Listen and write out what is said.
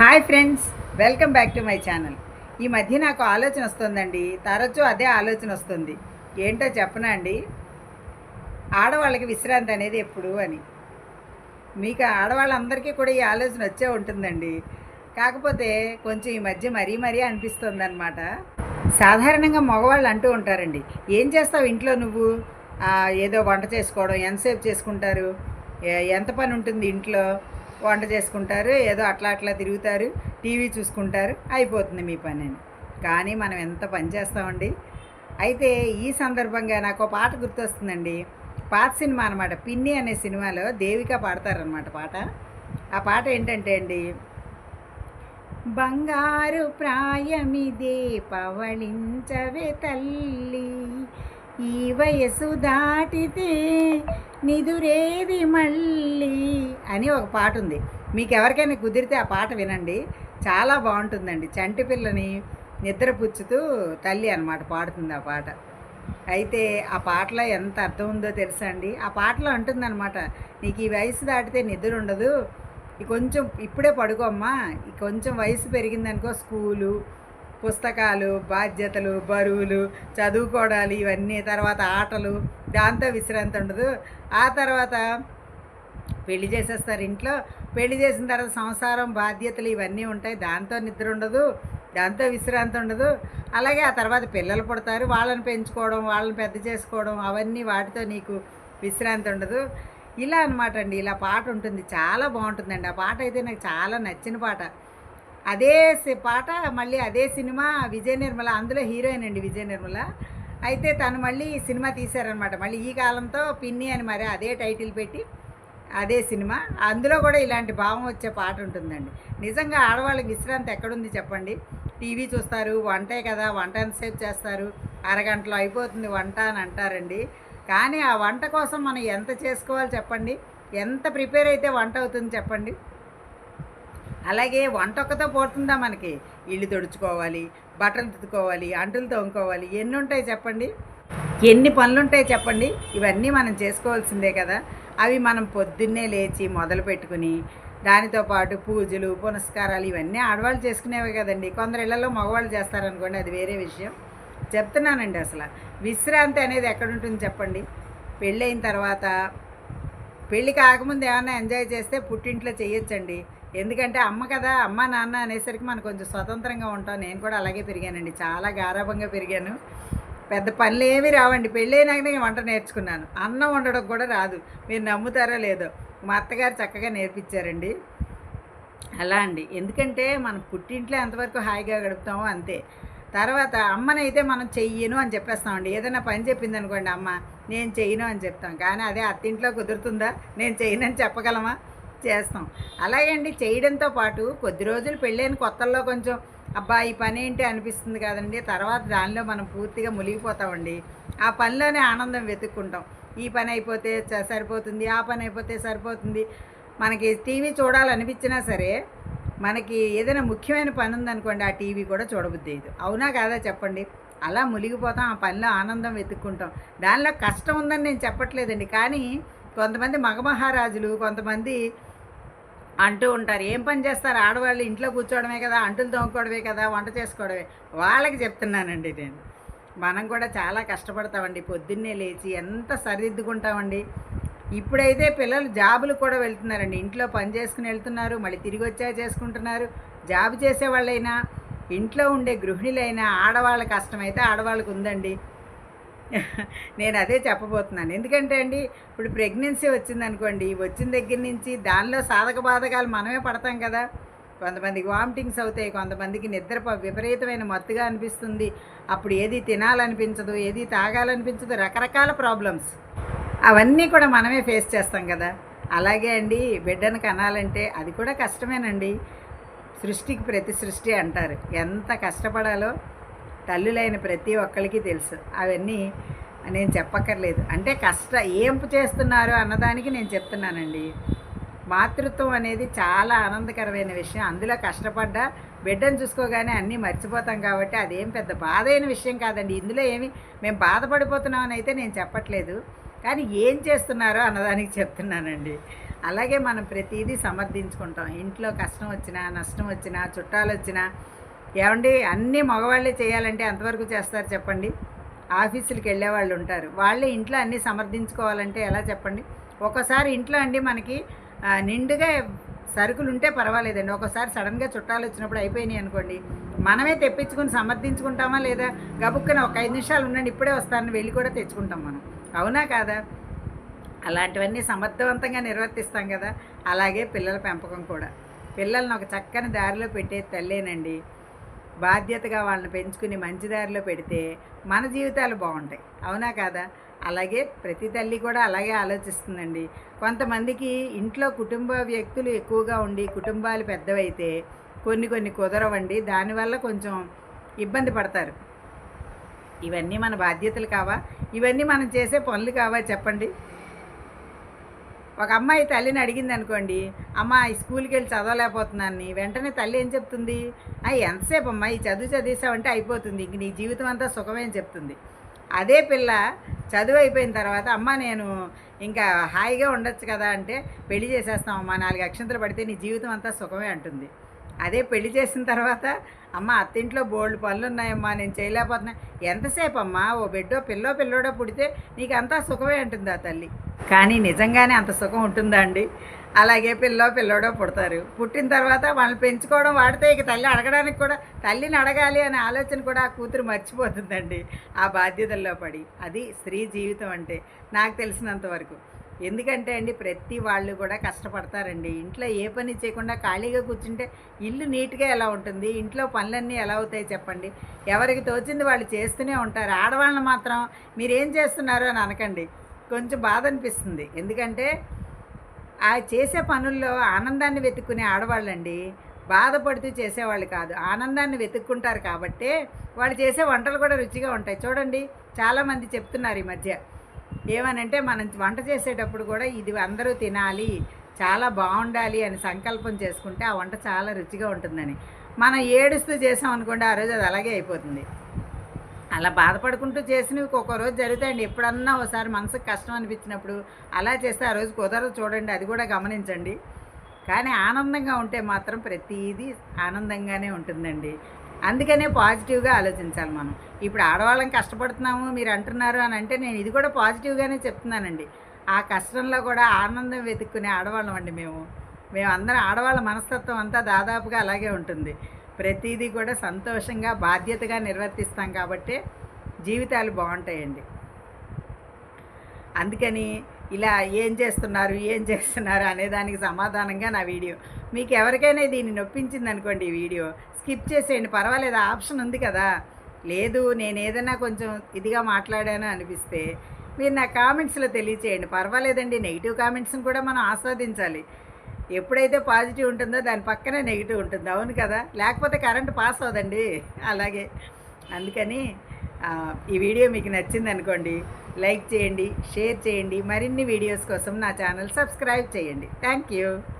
Hi friends welcome back to my channel. ఈ మధ్య నాకు ఆలోచన వస్తుందండి తరచూ అదే ఆలోచన వస్తుంది. ఏంటో చెప్పనా అండి? ఆడవాళ్ళకి విశ్రాంతి అనేది ఎప్పుడు అని. మీకు ఆడవాళ్ళందరికీ కూడా ఈ ఆలోచన వచ్చే ఉంటుందండి. కాకపోతే కొంచెం ఈ మధ్య మరీ మరీ అనిపిస్తుంది అనమాట సాధారణంగా మగవాళ్ళు అంటూ ఉంటారండి ఏం చేస్తావు ఇంట్లో నువ్వు? ఏదో వంట చేసుకోవడం ఎంతసేపు చేసుకుంటారు? ఎంత పని ఉంటుంది ఇంట్లో? వంట చేసుకుంటారు ఏదో అట్లా అట్లా తిరుగుతారు టీవీ చూసుకుంటారు అయిపోతుంది మీ పని అని కానీ మనం ఎంత పని చేస్తామండి? అయితే ఈ సందర్భంగా నాకు ఒక పాట గుర్తొస్తుందండి. పాత సినిమా అనమాట పిన్ని అనే సినిమాలో దేవిక పాడతారనమాట పాట. ఆ పాట ఏంటంటే అండి బంగారు ప్రాయమిదే పవళించవే తల్లి ఈ వయసు దాటితే నిదురేది మళ్ళీ అని ఒక పాట ఉంది. మీకు ఎవరికైనా కుదిరితే ఆ పాట వినండి. చాలా బాగుంటుందండి. చంటి పిల్లని నిద్రపుచ్చుతూ తల్లి అనమాట పాడుతుంది ఆ పాట. అయితే ఆ పాటలో ఎంత అర్థం ఉందో తెలుసా అండి? ఆ పాటలో అంటుందన్నమాట నీకు ఈ వయసు దాటితే నిద్ర ఉండదు. కొంచెం ఇప్పుడే పడుకోమ్మా. కొంచెం వయసు పెరిగిందనుకో స్కూలు పుస్తకాలు బాధ్యతలు బరువులు చదువుకోవడాలు ఇవన్నీ తర్వాత ఆటలు దాంతో విశ్రాంతి ఉండదు. ఆ తర్వాత పెళ్ళి చేసేస్తారు ఇంట్లో. పెళ్ళి చేసిన తర్వాత సంసారం బాధ్యతలు ఇవన్నీ ఉంటాయి. దాంతో నిద్ర ఉండదు దాంతో విశ్రాంతి ఉండదు. అలాగే ఆ తర్వాత పిల్లలు పుడతారు. వాళ్ళని పెంచుకోవడం వాళ్ళని పెద్ద చేసుకోవడం అవన్నీ వాటితో నీకు విశ్రాంతి ఉండదు. ఇలా అనమాట అండి. ఇలా పాట ఉంటుంది. చాలా బాగుంటుందండి. ఆ పాట అయితే నాకు చాలా నచ్చిన పాట. అదే సి- పాట మళ్ళీ అదే సినిమా విజయ నిర్మల అందులో హీరోయిన్ అండి విజయ నిర్మల. అయితే తను మళ్ళీ సినిమా తీశారనమాట మళ్ళీ ఈ కాలంతో పిన్ని అని మరి అదే టైటిల్ పెట్టి అదే సినిమా. అందులో కూడా ఇలాంటి భావం వచ్చే పాట ఉంటుందండి. నిజంగా ఆడవాళ్ళకి విశ్రాంతి ఎక్కడుంది చెప్పండి? టీవీ చూస్తారు వంటే కదా వంట ఎంతసేపు చేస్తారు? అరగంటలో అయిపోతుంది వంట అని అంటారండి. కానీ ఆ వంట కోసం మనం ఎంత చేసుకోవాలి చెప్పండి? ఎంత ప్రిపేర్ అయితే వంట అవుతుంది చెప్పండి? అలాగే వంట ఒక్కతో పోతుందా మనకి? ఇల్లు తుడుచుకోవాలి బట్టలు తుడుచుకోవాలి అంటులు తోముకోవాలి ఎన్ని ఉంటాయి చెప్పండి? ఎన్ని పనులు ఉంటాయి చెప్పండి? ఇవన్నీ మనం చేసుకోవాల్సిందే కదా. అవి మనం పొద్దున్నే లేచి మొదలు పెట్టుకుని దానితో పాటు పూజలు పునస్కారాలు ఇవన్నీ ఆడవాళ్ళు చేసుకునేవే కదండి. కొందరు ఇళ్ళలో మగవాళ్ళు చేస్తారనుకోండి అది వేరే విషయం. చెప్తున్నానండి అసలు. విశ్రాంతి అనేది ఎక్కడుంటుంది చెప్పండి? పెళ్ళైన తర్వాత పెళ్ళి కాకముందు ఏమైనా ఎంజాయ్ చేస్తే పుట్టింట్లో చేయొచ్చండి. ఎందుకంటే అమ్మ కదా అమ్మ నాన్న అనేసరికి మనం కొంచెం స్వతంత్రంగా ఉంటాం. నేను కూడా అలాగే పెరిగానండి. చాలా గారాభంగా పెరిగాను. పెద్ద పనులు ఏమీ రావండి. పెళ్ళైనాక నేను వంట నేర్చుకున్నాను. అన్నం వండడం కూడా రాదు. మీరు నమ్ముతారో లేదో. మా అత్తగారు చక్కగా నేర్పించారండి. అలా అండి. ఎందుకంటే మనం పుట్టింట్లో ఎంతవరకు హాయిగా గడుపుతామో అంతే. తర్వాత అమ్మనైతే మనం చెయ్యను అని చెప్పేస్తామండి. ఏదైనా పని చెప్పింది అనుకోండి అమ్మ నేను చెయ్యను అని చెప్తాం. కానీ అదే అత్తింట్లో కుదురుతుందా? నేను చెయ్యనని అని చెప్పగలమా? చేస్తాం. అలాగే అండి చేయడంతో పాటు కొద్ది రోజులు పెళ్ళైన కొత్తల్లో కొంచెం అబ్బా ఈ పని ఏంటి అనిపిస్తుంది కదండి. తర్వాత దానిలో మనం పూర్తిగా మునిగిపోతామండి. ఆ పనిలోనే ఆనందం వెతుక్కుంటాం. ఈ పని అయిపోతే చ- సరిపోతుంది ఆ పని అయిపోతే సరిపోతుంది. మనకి టీవీ చూడాలనిపించినా సరే మనకి ఏదైనా ముఖ్యమైన పని ఉందనుకోండి ఆ టీవీ కూడా చూడబుద్ది ఇది అవునా కాదా చెప్పండి? అలా మునిగిపోతాం ఆ పనిలో ఆనందం వెతుక్కుంటాం. దానిలో కష్టం ఉందని నేను చెప్పట్లేదండి. కానీ కొంతమంది మగమహారాజులు కొంతమంది అంటూ ఉంటారు. ఏం పని చేస్తారు? ఆడవాళ్ళు ఇంట్లో కూర్చోవడమే కదా అంటులు తోముకోవడమే కదా వంట చేసుకోవడమే. వాళ్ళకి చెప్తున్నానండి నేను. మనం కూడా చాలా కష్టపడతామండి. పొద్దున్నే లేచి ఎంత సరిదిద్దుకుంటామండి. ఇప్పుడైతే పిల్లలు జాబులు కూడా వెళ్తున్నారండి. ఇంట్లో పని చేసుకుని వెళ్తున్నారు మళ్ళీ తిరిగి వచ్చా చేసుకుంటున్నారు. జాబ్ చేసే వాళ్ళైనా ఇంట్లో ఉండే గృహిణులైనా ఆడవాళ్ళ కష్టమైతే ఆడవాళ్ళకు ఉందండి. నేను అదే చెప్పబోతున్నాను. ఎందుకంటే అండి ఇప్పుడు ప్రెగ్నెన్సీ వచ్చిందనుకోండి వచ్చిన దగ్గర నుంచి దానిలో సాధక బాధకాలు మనమే పడతాం కదా. కొంతమందికి వామిటింగ్స్ అవుతాయి కొంతమందికి నిద్ర విపరీతమైన మత్తుగా అనిపిస్తుంది. అప్పుడు ఏది తినాలనిపించదు ఏది తాగాలనిపించదు రకరకాల ప్రాబ్లమ్స్ అవన్నీ కూడా మనమే ఫేస్ చేస్తాం కదా. అలాగే అండి బిడ్డను కనాలంటే అది కూడా కష్టమేనండి. సృష్టికి ప్రతి సృష్టి అంటారు. ఎంత కష్టపడాలో తల్లులైన ప్రతి ఒక్కరికి తెలుసు. అవన్నీ నేను చెప్పక్కర్లేదు. అంటే కష్ట ఏం చేస్తున్నారు అన్నదానికి నేను చెప్తున్నానండి. మాతృత్వం అనేది చాలా ఆనందకరమైన విషయం. అందులో కష్టపడ్డా బిడ్డను చూసుకోగానే అన్నీ మర్చిపోతాం కాబట్టి అదేం పెద్ద బాధ అయిన విషయం కాదండి. ఇందులో ఏమి మేము బాధపడిపోతున్నామని అయితే నేను చెప్పట్లేదు. కానీ ఏం చేస్తున్నారో అన్నదానికి చెప్తున్నానండి. అలాగే మనం ప్రతిదీ సమర్థించుకుంటాం. ఇంట్లో కష్టం వచ్చినా నష్టం వచ్చినా చుట్టాలు వచ్చినా ఏమండి అన్నీ మగవాళ్ళే చేయాలంటే ఎంతవరకు చేస్తారు చెప్పండి? ఆఫీసులకు వెళ్ళే వాళ్ళు ఉంటారు. వాళ్ళే ఇంట్లో అన్నీ సమర్థించుకోవాలంటే ఎలా చెప్పండి? ఒకసారి ఇంట్లో అండి మనకి నిండుగా సరుకులు ఉంటే పర్వాలేదండి. ఒకసారి సడన్గా చుట్టాలు వచ్చినప్పుడు అయిపోయినాయి అనుకోండి మనమే తెప్పించుకుని సమర్థించుకుంటామా లేదా? గబుక్కున ఒక ఐదు నిమిషాలు ఉండండి ఇప్పుడే వస్తానని వెళ్ళి కూడా తెచ్చుకుంటాం మనం. అవునా కాదా? అలాంటివన్నీ సమర్థవంతంగా నిర్వర్తిస్తాం కదా? అలాగే పిల్లల పెంపకం కూడా. పిల్లల్ని ఒక చక్కని దారిలో పెట్టే తల్లేనండి. బాధ్యతగా వాళ్ళని పెంచుకుని మంచి దారిలో పెడితే మన జీవితాలు బాగుంటాయి. అవునా కాదా? అలాగే ప్రతి తల్లి కూడా అలాగే ఆలోచిస్తుందండి. కొంతమందికి ఇంట్లో కుటుంబ వ్యక్తులు ఎక్కువగా ఉండి కుటుంబాలు పెద్దవైతే కొన్ని కొన్ని కుదరవండి. దానివల్ల కొంచెం ఇబ్బంది పడతారు. ఇవన్నీ మన బాధ్యతలు కావా? ఇవన్నీ మనం చేసే పనులు కావా? చెప్పండి. ఒక అమ్మాయి తల్లిని అడిగింది అనుకోండి అమ్మ ఈ స్కూల్కి వెళ్ళి చదవలేకపోతున్నాను వెంటనే తల్లి ఏం చెప్తుంది? అయ్యి ఎంతసేపు అమ్మా ఈ చదువు చదివేసావంటే అయిపోతుంది ఇంక నీ జీవితం అంతా సుఖమే అని చెప్తుంది. అదే పిల్ల చదువు అయిపోయిన తర్వాత అమ్మ నేను ఇంకా హాయిగా ఉండొచ్చు కదా అంటే పెళ్ళి చేసేస్తామమ్మా నాలుగు అక్షంతలు పడితే నీ జీవితం అంతా సుఖమే అంటుంది. అదే పెళ్ళి చేసిన తర్వాత అమ్మ అత్తింట్లో బోల్డ్ పనులు ఉన్నాయమ్మా నేను చేయలేకపోతున్నా. ఎంతసేపు అమ్మా ఓ బిడ్డో పిల్లో పిల్లోడో పుడితే నీకు అంతా సుఖమే ఉంటుంది ఆ తల్లి. కానీ నిజంగానే అంత సుఖం ఉంటుందా అండి? అలాగే పిల్లో పిల్లోడో పుడతారు. పుట్టిన తర్వాత వాళ్ళని పెంచుకోవడం వాడితే ఇక తల్లి అడగడానికి కూడా తల్లిని అడగాలి అనే ఆలోచన కూడా ఆ కూతురు మర్చిపోతుందండి ఆ బాధ్యతల్లో పడి. అది స్త్రీ జీవితం అంటే నాకు తెలిసినంత వరకు. ఎందుకంటే అండి ప్రతి వాళ్ళు కూడా కష్టపడతారండి. ఇంట్లో ఏ పని చేయకుండా ఖాళీగా కూర్చుంటే ఇల్లు నీట్గా ఎలా ఉంటుంది? ఇంట్లో పనులన్నీ ఎలా అవుతాయి చెప్పండి? ఎవరికి తోచింది వాళ్ళు చేస్తూనే ఉంటారు. ఆడవాళ్ళని మాత్రం మీరేం చేస్తున్నారు అని అనకండి. కొంచెం బాధ అనిపిస్తుంది. ఎందుకంటే ఆ చేసే పనుల్లో ఆనందాన్ని వెతుక్కునే ఆడవాళ్ళండి. బాధపడుతూ చేసేవాళ్ళు కాదు. ఆనందాన్ని వెతుక్కుంటారు కాబట్టే వాళ్ళు చేసే వంటలు కూడా రుచిగా ఉంటాయి. చూడండి చాలామంది చెప్తున్నారు ఈ మధ్య. ఏమనంటే మనం వంట చేసేటప్పుడు కూడా ఇది అందరూ తినాలి చాలా బాగుండాలి అని సంకల్పం చేసుకుంటే ఆ వంట చాలా రుచిగా ఉంటుందని. మనం ఏడుస్తూ చేసాం అనుకోండి ఆ రోజు అది అలాగే అయిపోతుంది. అలా బాధపడుకుంటూ చేసినవి ఒక్కొక్క రోజు జరుగుతాయండి. ఎప్పుడన్నా ఒకసారి మనసుకు కష్టం అనిపించినప్పుడు అలా చేస్తే ఆ రోజు కుదరదు చూడండి అది కూడా గమనించండి. కానీ ఆనందంగా ఉంటే మాత్రం ప్రతిదీ ఆనందంగానే ఉంటుందండి. అందుకనే పాజిటివ్గా ఆలోచించాలి మనం. ఇప్పుడు ఆడవాళ్ళం కష్టపడుతున్నాము మీరు అంటున్నారు అని అంటే నేను ఇది కూడా పాజిటివ్గానే చెప్తున్నానండి. ఆ కష్టంలో కూడా ఆనందం వెతుక్కునే ఆడవాళ్ళం అండి మేము. మేమందరం ఆడవాళ్ళ మనస్తత్వం అంతా దాదాపుగా అలాగే ఉంటుంది. ప్రతిదీ కూడా సంతోషంగా బాధ్యతగా నిర్వర్తిస్తాం కాబట్టి జీవితాలు బాగుంటాయండి. అందుకని ఇలా ఏం చేస్తున్నారు ఏం చేస్తున్నారు అనే దానికి సమాధానంగా నా వీడియో. మీకు ఎవరికైనా దీన్ని నొప్పించింది అనుకోండి ఈ వీడియో స్కిప్ చేసేయండి పర్వాలేదు ఆప్షన్ ఉంది కదా. లేదు నేను ఏదైనా కొంచెం ఇదిగా మాట్లాడాను అనిపిస్తే మీరు నా కామెంట్స్లో తెలియచేయండి. పర్వాలేదండి నెగిటివ్ కామెంట్స్ని కూడా మనం ఆస్వాదించాలి. ఎప్పుడైతే పాజిటివ్ ఉంటుందో దాని పక్కనే నెగిటివ్ ఉంటుంది అవును కదా. లేకపోతే కరెంట్ పాస్ అవదండి అలాగే. అందుకని ఈ వీడియో మీకు నచ్చింది అనుకోండి లైక్ చేయండి షేర్ చేయండి మరిన్ని వీడియోస్ కోసం నా ఛానల్ సబ్స్క్రైబ్ చేయండి. Thank you